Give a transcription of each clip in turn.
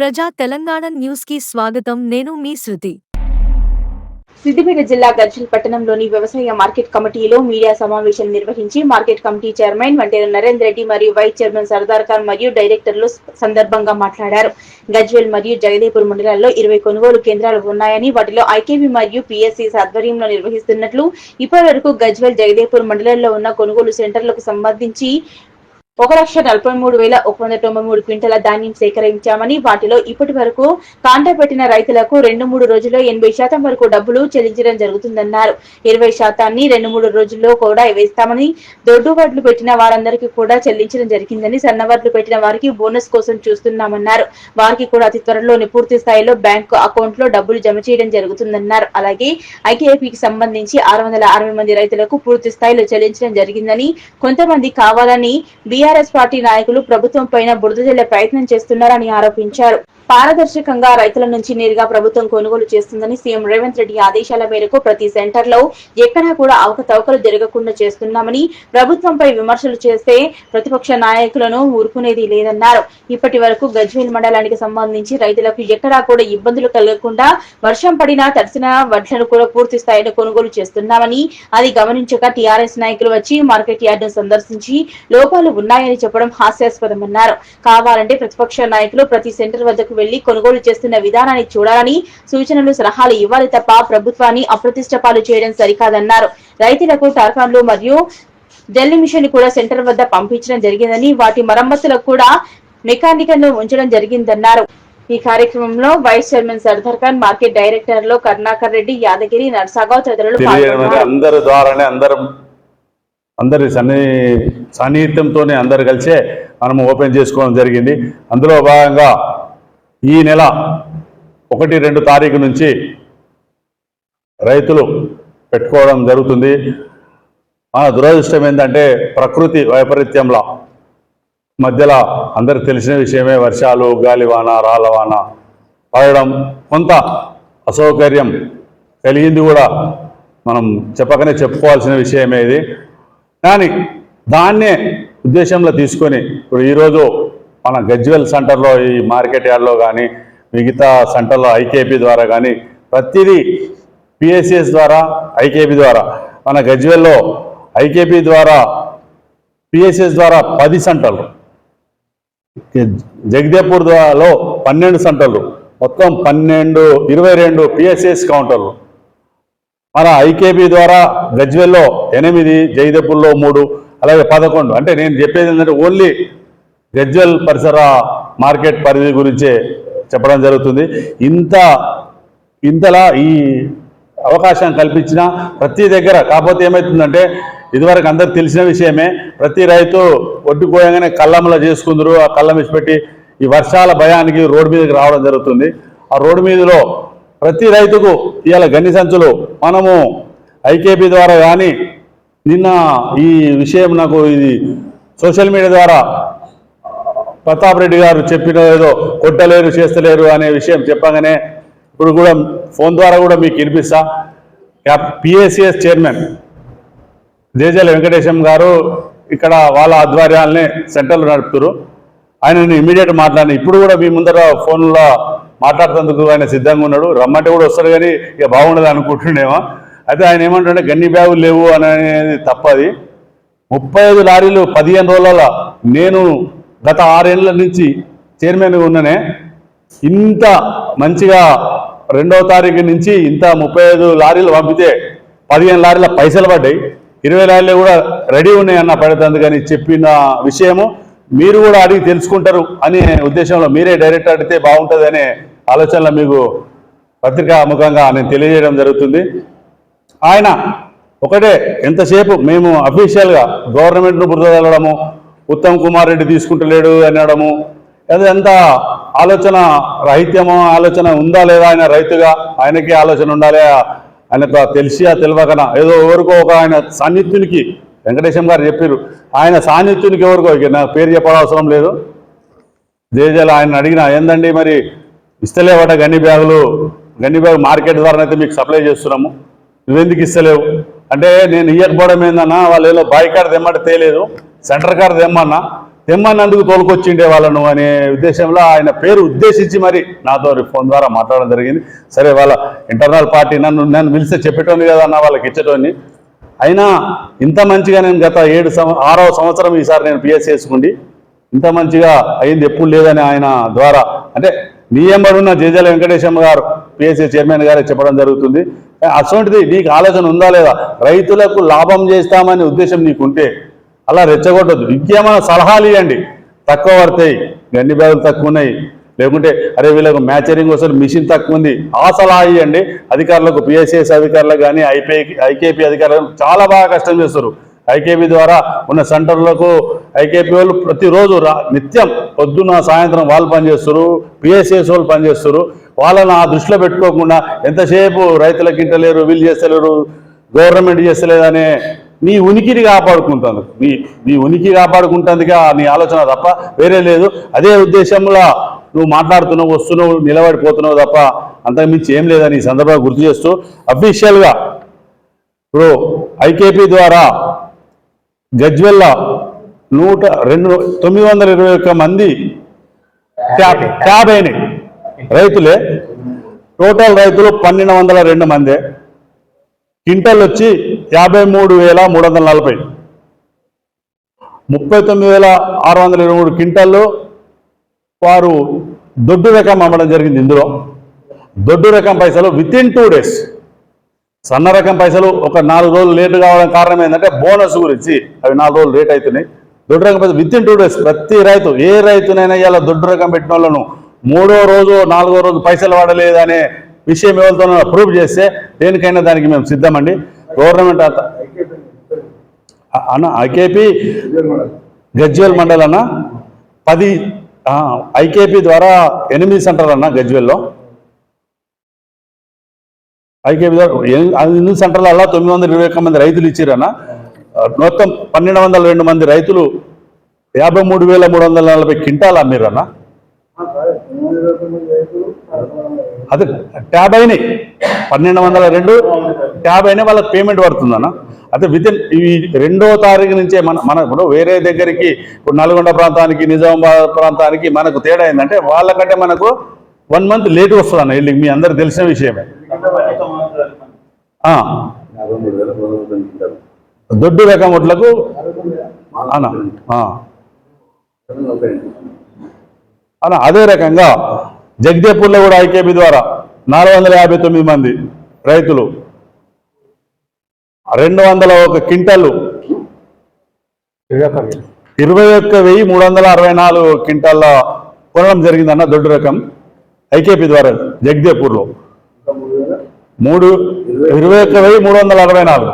ప్రజా తెలంగాణ న్యూస్కి స్వాగతం. నేను మీ శృతి. సిద్దిపేట జిల్లా గర్జల్ పట్టణంలోని వ్యవసాయ మార్కెట్ కమిటీలో మీడియా సమావేశం నిర్వహించి market committee chairman Vanteru Narender Reddy మరియు వైస్ చైర్మన్ సర్దార్ ఖాన్ మరియు డైరెక్టర్లు సందర్భంగా మాట్లాడారు. గజ్వేల్ మరియు జగదేపూర్ మండలాల్లో ఇరవై కొనుగోలు కేంద్రాలు ఉన్నాయని వాటిలో ఐకేవి మరియు పిఎస్సి ఆధ్వర్యంలో నిర్వహిస్తున్నట్లు ఇప్పటి వరకు గజ్వేల్ జగదేపూర్ మండలాల్లో ఉన్న కొనుగోలు సెంటర్లకు సంబంధించి ఒక లక్ష నలభై మూడు వేల ఒక వంద తొంభై మూడు క్వింటల ధాన్యం సేకరించామని వాటిలో ఇప్పటి వరకు కాంట పెట్టిన రైతులకు రెండు మూడు రోజుల్లో ఎనభై శాతం వరకు డబ్బులు చెల్లించడం జరుగుతుందన్నారు. ఇరవై శాతాన్ని రెండు మూడు రోజుల్లో కూడా వేస్తామని దొడ్డు వడ్లు పెట్టిన వారందరికీ కూడా చెల్లించడం జరిగిందని సన్న వడ్లు పెట్టిన వారికి బోనస్ కోసం చూస్తున్నామన్నారు. వారికి కూడా అతి త్వరలోనే పూర్తి స్థాయిలో బ్యాంకు అకౌంట్లో డబ్బులు జమ చేయడం జరుగుతుందన్నారు. అలాగే ఐకేపీకి సంబంధించి ఆరు వందల అరవై మంది రైతులకు పూర్తి స్థాయిలో చెల్లించడం జరిగిందని కొంతమంది కావాలని టీఆర్ఎస్ పార్టీ నాయకులు ప్రభుత్వం పైన బురద జల్లే ప్రయత్నం చేస్తున్నారని ఆరోపించారు. పారదర్శకంగా రైతుల నుంచి నేరుగా ప్రభుత్వం కొనుగోలు చేస్తుందని సీఎం రేవంత్ రెడ్డి ఆదేశాల మేరకు ప్రతి సెంటర్లో ఎక్కడా కూడా అవకతవకలు జరగకుండా చేస్తున్నామని ప్రభుత్వంపై విమర్శలు చేస్తే ప్రతిపక్ష నాయకులను ఊరుకునేది లేదన్నారు. ఇప్పటి వరకు గజ్వేల్ మండలానికి సంబంధించి రైతులకు ఎక్కడా కూడా ఇబ్బందులు కలగకుండా వర్షం పడినా తడిసిన వడ్లను కూడా పూర్తి స్థాయిలో కొనుగోలు చేస్తున్నామని అది గమనించక టీఆర్ఎస్ నాయకులు వచ్చి మార్కెట్ యార్డును సందర్శించి లోపాలు ఉన్నాయని చెప్పడం హాస్యాస్పదమన్నారు. కావాలంటే ప్రతిపక్ష నాయకులు ప్రతి సెంటర్ వద్దకు వెళ్ళి కొనుగోలు చేస్తున్న విధానాన్ని చూడాలని సూచనలు సలహాలు ఇవ్వాలి తప్ప ప్రభుత్వాన్ని అప్రతిష్ట పాలు చేయడం సరికాదన్నారు. రైతులకు టార్కాన్లు మరియు ఢిల్లీ మిషన్ కూడా సెంటర్ వద్ద పంపించడం జరిగిందని వాటి మరమ్మతులకు కూడా మెకానికల్ ఉంచడం జరిగిందన్నారు. ఈ కార్యక్రమంలో vice chairman Sardar Khan market డైరెక్టర్లు కరుణాకర్ రెడ్డి యాదగిరి నర్సాగావ్ తదితరులు అందరి ద్వారానే అందరం అందరి సన్ని సాన్నిహిత్యంతోనే అందరు కలిసే మనం ఓపెన్ చేసుకోవడం జరిగింది. అందులో భాగంగా ఈ నెల ఒకటి రెండు తారీఖు నుంచి రైతులు పెట్టుకోవడం జరుగుతుంది. మన దురదృష్టం ఏంటంటే ప్రకృతి వైపరీత్యంల మధ్యలో అందరికి తెలిసిన విషయమే వర్షాలు గాలివాన రాళ్ళవాన పడడం కొంత అసౌకర్యం కలిగింది కూడా మనం చెప్పకనే చెప్పుకోవాల్సిన విషయమే ఇది. కానీ దాన్నే ఉద్దేశంలో తీసుకొని ఇప్పుడు ఈరోజు మన గజ్వెల్ సెంటర్లో ఈ మార్కెట్ యార్డ్లో కానీ మిగతా సెంటర్లో ఐకేపీ ద్వారా కానీ ప్రతిదీ పిఎస్సిఎస్ ద్వారా ఐకేపీ ద్వారా. మన గజ్వెల్లో ఐకేపీ ద్వారా పిఎస్ఎస్ ద్వారా పది సెంటర్లు. జగదేపూర్ ద్వారాలో పన్నెండు సెంటర్లు. మొత్తం పన్నెండు ఇరవై రెండు పిఎస్ఎస్ కౌంటర్లు. మన ఐకేబీ ద్వారా గజ్వెల్లో ఎనిమిది జగదేపూర్లో మూడు అలాగే పదకొండు. అంటే నేను చెప్పేది ఏంటంటే ఓన్లీ గజ్వల్ పరిసర మార్కెట్ పరిధి గురించే చెప్పడం జరుగుతుంది. ఇంత ఇంతలా ఈ అవకాశం కల్పించిన ప్రతి దగ్గర కాకపోతే ఏమవుతుందంటే ఇదివరకు అందరికి తెలిసిన విషయమే ప్రతి రైతు ఒడ్డు కోయంగానే కళ్ళంలో చేసుకుందరు ఆ కళ్ళం ఇచ్చిపెట్టి ఈ వర్షాల భయానికి రోడ్డు మీదకి రావడం జరుగుతుంది. ఆ రోడ్డు మీదలో ప్రతి రైతుకు ఇవాళ గన్ని సంచులు మనము ఐకేపీ ద్వారా కానీ నిన్న ఈ విషయం నాకు ఇది సోషల్ మీడియా ద్వారా ప్రతాప్ రెడ్డి గారు చెప్పిన ఏదో కొట్టలేరు చేస్తలేరు అనే విషయం చెప్పగానే ఇప్పుడు కూడా ఫోన్ ద్వారా కూడా మీకు వినిపిస్తా. పిఎస్సిఎస్ చైర్మన్ దేజల వెంకటేశం గారు ఇక్కడ వాళ్ళ ఆధ్వర్యాలనే సెంటర్లు నడుపుతారు. ఆయన ఇమీడియట్ మాట్లాడిన. ఇప్పుడు కూడా మీ ముందర ఫోన్లో మాట్లాడుతందుకు ఆయన సిద్ధంగా ఉన్నాడు. రమ్మంటే కూడా వస్తాడు కానీ ఇక బాగుండదు అనుకుంటుండేమో. అయితే ఆయన ఏమంటుండే గన్ని బ్యాగులు లేవు అనేది తప్పది. ముప్పై ఐదు లారీలు పదిహేను రోజుల నేను గత ఆరేళ్ళ నుంచి చైర్మన్గా ఉన్ననే ఇంత మంచిగా రెండవ తారీఖు నుంచి ఇంత ముప్పై ఐదు లారీలు పంపితే పదిహేను లారీల పైసలు పడ్డాయి. ఇరవై లారీలు కూడా రెడీ ఉన్నాయి అన్న పడేందుకు చెప్పిన విషయము మీరు కూడా అడిగి తెలుసుకుంటారు అనే ఉద్దేశంలో మీరే డైరెక్ట్ అడిగితే బాగుంటుంది అనే ఆలోచనలో మీకు పత్రికా ముఖంగా నేను తెలియజేయడం జరుగుతుంది. ఆయన ఒకటే ఎంతసేపు మేము అఫీషియల్గా గవర్నమెంట్ను బురదలడము ఉత్తమ్ కుమార్ రెడ్డి తీసుకుంటలేడు అనడము. అదంతా ఆలోచన రాహిత్యమో ఆలోచన ఉందా లేదా ఆయన రైతుగా? ఆయనకే ఆలోచన ఉండాలి. ఆయనకు తెలిసియా తెలియకనా? ఏదో ఎవరికో ఒక ఆయన సాన్నిధ్యునికి వెంకటేశం గారు చెప్పారు ఆయన సాన్నిధ్యునికి ఎవరికో? నా పేరు చెప్పడం అవసరం లేదు. జేజల ఆయన అడిగిన ఏందండి మరి? ఇస్తలేవట గన్ని బ్యాగులు? గన్ని బ్యాగ్ మార్కెట్ ద్వారా అయితే మీకు సప్లై చేస్తున్నాము. నువ్వెందుకు ఇస్తలేవు? అంటే నేను ఇయ్యకపోవడం ఏందన్నా వాళ్ళు ఏదో బాయ్ కార్డు తెమ్మంటే తేలేదు. Centre card తెమ్మన్నా. తెమ్మన్నందుకు తోలుకొచ్చిండే వాళ్ళను అనే ఉద్దేశంలో ఆయన పేరు ఉద్దేశించి మరి నాతో ఫోన్ ద్వారా మాట్లాడడం జరిగింది. సరే వాళ్ళ ఇంటర్నల్ పార్టీ నన్ను నన్ను పిలిస్తే చెప్పేటోని కదా అన్న వాళ్ళకి ఇచ్చేటోని అయినా ఇంత మంచిగా నేను గత ఏడు సంవ ఆరవ సంవత్సరం ఈసారి నేను పిఎస్ చేసుకుండి ఇంత మంచిగా అయింది ఎప్పుడు లేదని ఆయన ద్వారా అంటే నీ జేజల వెంకటేశమ్మ గారు పిఎస్సీ చైర్మన్ గారే చెప్పడం జరుగుతుంది. అటువంటిది నీకు ఆలోచన ఉందా లేదా? రైతులకు లాభం చేస్తామనే ఉద్దేశం నీకుంటే అలా రెచ్చగొట్టద్దు. ఇంకేమైనా సలహాలు ఇవ్వండి. తక్కువ పడతాయి. గండి బ్యాగులు తక్కువ ఉన్నాయి. లేకుంటే అరే వీళ్ళకు మ్యాచరింగ్ వస్తుంది మిషన్ తక్కువ ఉంది. ఆ సలహా ఇవ్వండి. అధికారులకు పిఎస్సిఎస్ అధికారులకు కానీ ఐపీ ఐకేపీ అధికారులకు చాలా బాగా కష్టం చేస్తారు. ఐకేపీ ద్వారా ఉన్న సెంటర్లకు ఐకేపీ వాళ్ళు ప్రతిరోజు రా నిత్యం పొద్దున్న సాయంత్రం వాళ్ళు పనిచేస్తారు. పిఎస్సిఎస్ వాళ్ళు పనిచేస్తారు. వాళ్ళని ఆ దృష్టిలో పెట్టుకోకుండా ఎంతసేపు రైతులకు ఇంటలేరు వీళ్ళు చేస్తలేరు గవర్నమెంట్ చేస్తలేదనే నీ ఉనికిని కాపాడుకుంటుంది. నీ నీ ఉనికి కాపాడుకుంటుందిగా నీ ఆలోచన తప్ప వేరే లేదు. అదే ఉద్దేశంలో నువ్వు మాట్లాడుతున్నావు వస్తున్నావు నిలబడిపోతున్నావు తప్ప అంతకుమించి ఏం లేదని ఈ సందర్భంగా గుర్తు చేస్తూ అఫీషియల్గా ఇప్పుడు ఐకేపీ ద్వారా గజ్వెల్ల నూట రెండు తొమ్మిది వందల ఇరవై ఒక్క మంది ట్యాబ్ ట్యాబ్ అయినాయి. రైతులే టోటల్ రైతులు పన్నెండు వందల రెండు మందే. క్వింటల్ వచ్చి యాభై మూడు వేల మూడు వందల నలభై. ముప్పై తొమ్మిది వేల ఆరు వందల ఇరవై మూడు క్వింటల్లో వారు దొడ్డు రకం అమ్మడం జరిగింది ఇందులో. దొడ్డు రకం పైసలు విత్ ఇన్ టూ డేస్ సన్న రకం పైసలు ఒక నాలుగు రోజులు లేట్ కావడం కారణం ఏంటంటే బోనస్ గురించి అవి నాలుగు రోజులు లేట్ అవుతున్నాయి దొడ్డు రకం పైసలు విత్ ఇన్ టూ డేస్ ప్రతి రైతు ఏ రైతునైనా ఇలా దొడ్డు రకం పెట్టిన వాళ్ళను మూడో రోజు నాలుగో రోజు పైసలు వాడలేదనే విషయం ఎవరితోనో ప్రూవ్ చేస్తే దేనికైనా దానికి మేము సిద్ధమండి. గవర్నమెంట్ అంత అన్న ఐకేపీ గజ్వేల్ మండల్ అన్న పది ఐకేపీ ద్వారా ఎనిమిది సెంటర్లు అన్న గజ్వేల్లో. ఐకేపీ ద్వారా ఎనిమిది సెంటర్లలో తొమ్మిది వందల ఇరవై ఒక్క మంది రైతులు ఇచ్చారన్న మొత్తం పన్నెండు వందల రెండు మంది రైతులు యాభై మూడు వేల మూడు వందల నలభై క్వింటాలు అమ్మిరన్నా అదే ట్యాబ్ అయినాయి. పన్నెండు వందల రెండు ట్యాబ్ అయినా వాళ్ళకి పేమెంట్ పడుతుందన్న. అయితే విత్ ఇన్ ఈ రెండో తారీఖు నుంచే మన మన ఇప్పుడు వేరే దగ్గరికి ఇప్పుడు నల్గొండ ప్రాంతానికి నిజామాబాద్ ప్రాంతానికి మనకు తేడా ఏంటంటే వాళ్ళకంటే మనకు వన్ మంత్ లేట్ వస్తుంది అన్న వెళ్ళి మీ అందరు తెలిసిన విషయమే. దొడ్డు రకం వడ్లకు అన్న ఆ. అన్న అదే రకంగా జగదేపూర్లో కూడా ఐకేపీ ద్వారా నాలుగు వందల యాభై తొమ్మిది మంది రైతులు రెండు వందల ఒక క్వింటాలు ఇరవై ఒక్క వెయ్యి మూడు వందల అరవై నాలుగు క్వింటాల కొనడం జరిగిందన్న దొడ్డు రకం ఐకేపీ ద్వారా జగదేపూర్లో మూడు ఇరవై ఒక్క వెయ్యి మూడు వందల అరవై నాలుగు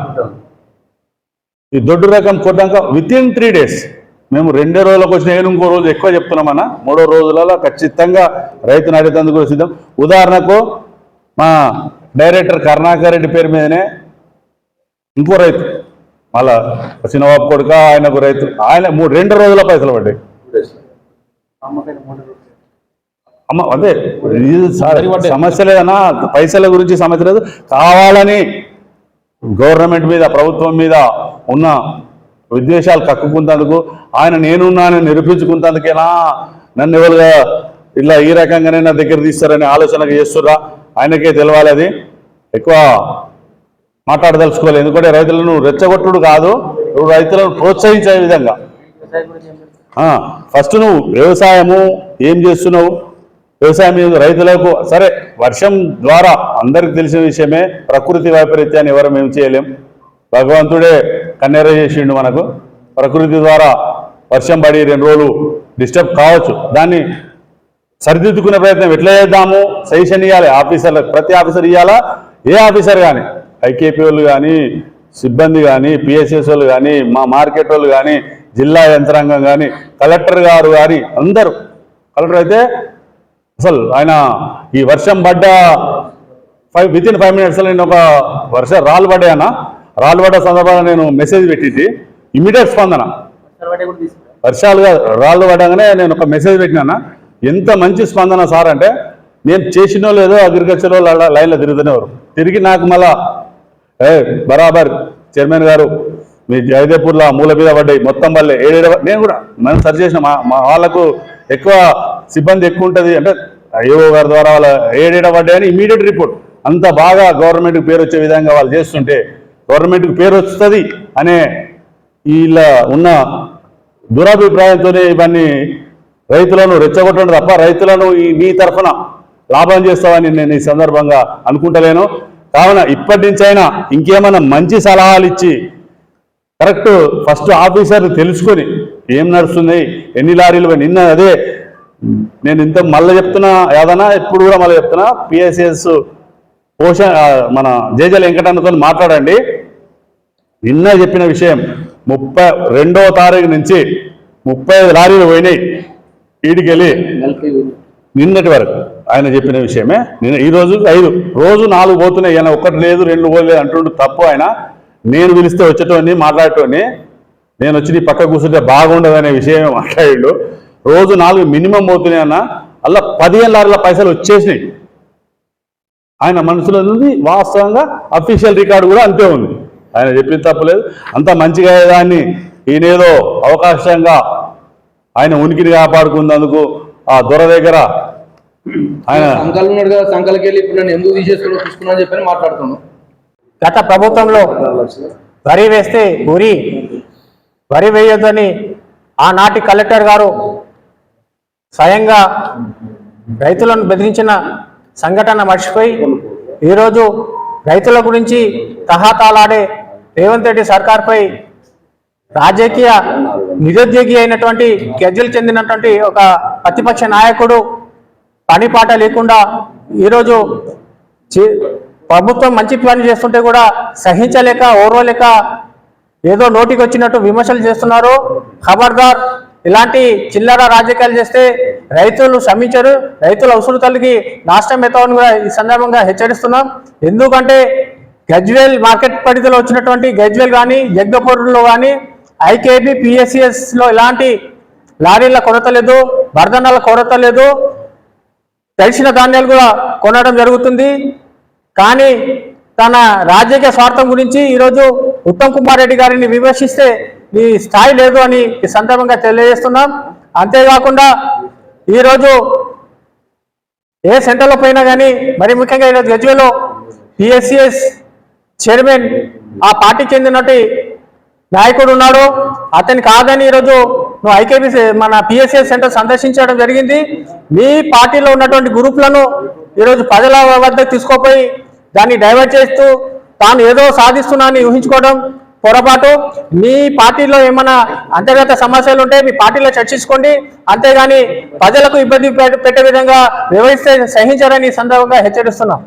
ఈ దొడ్డు రకం కొట్టాక విత్ ఇన్ త్రీ డేస్ మేము రెండే రోజులకు వచ్చిన నేను ఇంకో రోజు ఎక్కువ చెప్తున్నామన్నా మూడో రోజులలో ఖచ్చితంగా రైతును అడిగేందుకు సిద్ధం. ఉదాహరణకు మా డైరెక్టర్ కరుణాకర్ రెడ్డి పేరు మీదనే ఇంకో రైతు మళ్ళా చిన్నబాబు కొడుక ఆయనకు రైతు ఆయన మూడు రెండు రోజుల పైసలు పడ్డాయి. అమ్మ అదే సమస్య లేదన్నా పైసల గురించి సమస్య లేదు. కావాలని గవర్నమెంట్ మీద ప్రభుత్వం మీద ఉన్న విద్వేషాలు కక్కుకుంటందుకు ఆయన నేనున్నానని నిరూపించుకుంటేందుకేనా? నన్ను ఎవరుగా ఇలా ఈ రకంగానే నా దగ్గర తీస్తారని ఆలోచన చేస్తుర్రా? ఆయనకే తెలవాలి అది. ఎక్కువ మాట్లాడదలుచుకోవాలి ఎందుకంటే రైతులను రెచ్చగొట్టుడు కాదు నువ్వు రైతులను ప్రోత్సహించే విధంగా. ఫస్ట్ నువ్వు వ్యవసాయము ఏం చేస్తున్నావు? వ్యవసాయం రైతులకు సరే వర్షం ద్వారా అందరికి తెలిసిన విషయమే ప్రకృతి వైపరీత్యాన్ని ఎవరు మేము చేయలేం. భగవంతుడే కన్నెర చేసిండు మనకు. ప్రకృతి ద్వారా వర్షం పడి రెండు రోజులు డిస్టర్బ్ కావచ్చు. దాన్ని సరిదిద్దుకునే ప్రయత్నం ఎట్లా చేద్దాము? సజెషన్ ఇవ్వాలి ఆఫీసర్లకు ప్రతి ఆఫీసర్ ఇవ్వాలా ఏ ఆఫీసర్ కానీ ఐకేపీ వాళ్ళు కానీ సిబ్బంది కానీ పిఎస్ఎస్ వాళ్ళు కానీ మా మార్కెట్ వాళ్ళు కానీ జిల్లా యంత్రాంగం కానీ కలెక్టర్ గారు కానీ అందరూ. కలెక్టర్ అయితే అసలు ఆయన ఈ వర్షం పడ్డ five with in five minutes నేను ఒక వర్ష రాళ్ళు పడ్డాయన్నా. రాళ్ళు పడ్డ సందర్భంగా నేను మెసేజ్ పెట్టింది. ఇమీడియట్ స్పందన. వర్షాలుగా రాళ్ళు పడగానే నేను ఒక మెసేజ్ పెట్టినా ఎంత మంచి స్పందన సార్ అంటే నేను చేసినో లేదో అగ్రికల్చర్ లైన్లో తిరుగుతూనేవారు తిరిగి నాకు మళ్ళా ఏ బరాబర్ చైర్మన్ గారు మీ జయదేపూర్లో మూల మీద పడ్డాయి మొత్తం వల్లే ఏడేడ నేను కూడా మనం సరి చేసిన మా మా వాళ్ళకు ఎక్కువ సిబ్బంది ఎక్కువ ఉంటుంది. అంటే ఐఓ గారి ద్వారా వాళ్ళ ఏడేడ పడ్డాయని ఇమీడియట్ రిపోర్ట్. అంత బాగా గవర్నమెంట్కి పేరు వచ్చే విధంగా వాళ్ళు చేస్తుంటే గవర్నమెంట్కి పేరు వస్తుంది అనే వీళ్ళ ఉన్న దురాభిప్రాయంతోనే ఇవన్నీ రైతులను రెచ్చగొట్టడం తప్ప రైతులను ఈ మీ తరఫున లాభం చేస్తామని నేను ఈ సందర్భంగా అనుకుంటలేను. కావున ఇప్పటి నుంచైనా ఇంకేమైనా మంచి సలహాలు ఇచ్చి కరెక్ట్ ఫస్ట్ ఆఫీసర్ని తెలుసుకొని ఏం నడుస్తుంది ఎన్ని లారీలు నిన్న అదే నేను ఇంత మళ్ళీ చెప్తున్నా ఏదన్నా ఇప్పుడు కూడా మళ్ళీ చెప్తున్నా పిఎస్ఎస్ పోష మన జేజల్ వెంకటన్నతో మాట్లాడండి. నిన్న చెప్పిన విషయం ముప్పై రెండవ తారీఖు నుంచి ముప్పై ఐదు లారీలు పోయినాయి. ఈడికెళ్ళి నిన్నటి వరకు ఆయన చెప్పిన విషయమే. నేను ఈ రోజు ఐదు. రోజు నాలుగు పోతున్నాయి. ఆయన ఒక్కటి లేదు రెండు పోలేదు అంటుండు తప్పు ఆయన. నేను పిలిస్తే వచ్చేటోని మాట్లాడేటోని నేను వచ్చి నీ పక్క కూర్చుంటే బాగుండదు అనే విషయమే మాట్లాడిండు. రోజు నాలుగు మినిమం పోతున్నాయి అన్న. అలా పదిహేను లారీల పైసలు వచ్చేసినాయి. ఆయన మనసులో ఉంది వాస్తవంగా అఫీషియల్ రికార్డు కూడా అంతే ఉంది. ఆయన చెప్పింది తప్పలేదు అంత మంచిగా దాన్ని ఈయనేదో అవకాశంగా ఆయన ఉనికిని కాపాడుకున్నందుకు ఆ దొర దగ్గర ఆయన సంకల్ ఉన్నాడు కదా సంకల్కి వెళ్ళి ఇప్పుడు నన్ను ఎందుకు తీసేసుకున్నా చూసుకున్నా అని చెప్పని మాట్లాడుతున్నాను గత ప్రభుత్వంలో వరి వేస్తే ఉరి వరి వేయొద్దని ఆనాటి కలెక్టర్ గారు స్వయంగా రైతులను బెదిరించిన సంఘటన మర్చిపోయి ఈరోజు రైతుల గురించి తహాతాలాడే రేవంత్ రెడ్డి సర్కార్పై రాజకీయ నిరుద్యోగి అయినటువంటి గజ్జలు చెందినటువంటి ఒక ప్రతిపక్ష నాయకుడు పనిపాట లేకుండా ఈరోజు ప్రభుత్వం మంచి పని చేస్తుంటే కూడా సహించలేక ఓర్వలేక ఏదో నోటికి వచ్చినట్టు విమర్శలు చేస్తున్నారు. ఖబర్దార్ ఇలాంటి చిల్లర రాజకీయాలు చేస్తే రైతులు శ్రమించరు రైతుల అవసరతలకి నాశనం అవుతామని కూడా ఈ సందర్భంగా హెచ్చరిస్తున్నాం. ఎందుకంటే గజ్వేల్ మార్కెట్ పరిధిలో వచ్చినటువంటి గజ్వేల్ కానీ యజ్ఞపూర్లో కానీ ఐకేబీ పిఎస్సిఎస్లో ఎలాంటి ఇలాంటి లారీల కొరత లేదు బర్ధనాల కొరత లేదు. తెలిసిన ధాన్యాలు కూడా కొనడం జరుగుతుంది. కానీ తన రాజకీయ స్వార్థం గురించి ఈరోజు ఉత్తమ్ కుమార్ రెడ్డి గారిని విమర్శిస్తే ఈ స్థాయి లేదు అని ఈ సందర్భంగా తెలియజేస్తున్నాం. అంతేకాకుండా ఈరోజు ఏ సెంటర్లో పోయినా కానీ మరి ముఖ్యంగా ఈరోజు గజ్వేలో పిఎస్సిఎస్ చైర్మన్ ఆ పార్టీకి చెందినటి నాయకుడు ఉన్నాడు. అతని కాదని ఈరోజు నువ్వు ఐకేబీ మన పిఎస్ఎస్ సెంటర్ సందర్శించడం జరిగింది. మీ పార్టీలో ఉన్నటువంటి గ్రూప్లను ఈరోజు ప్రజల వద్ద తీసుకోపోయి దాన్ని డైవర్ట్ చేస్తూ తాను ఏదో సాధిస్తున్నానని ఊహించుకోవడం పొరపాటు. మీ పార్టీలో ఏమైనా అంతర్గత సమస్యలు ఉంటే మీ పార్టీలో చర్చించుకోండి. అంతేగాని ప్రజలకు ఇబ్బంది పె- పెట్టే విధంగా వ్యవహరిస్తే సహించారని ఈ సందర్భంగా హెచ్చరిస్తున్నాం.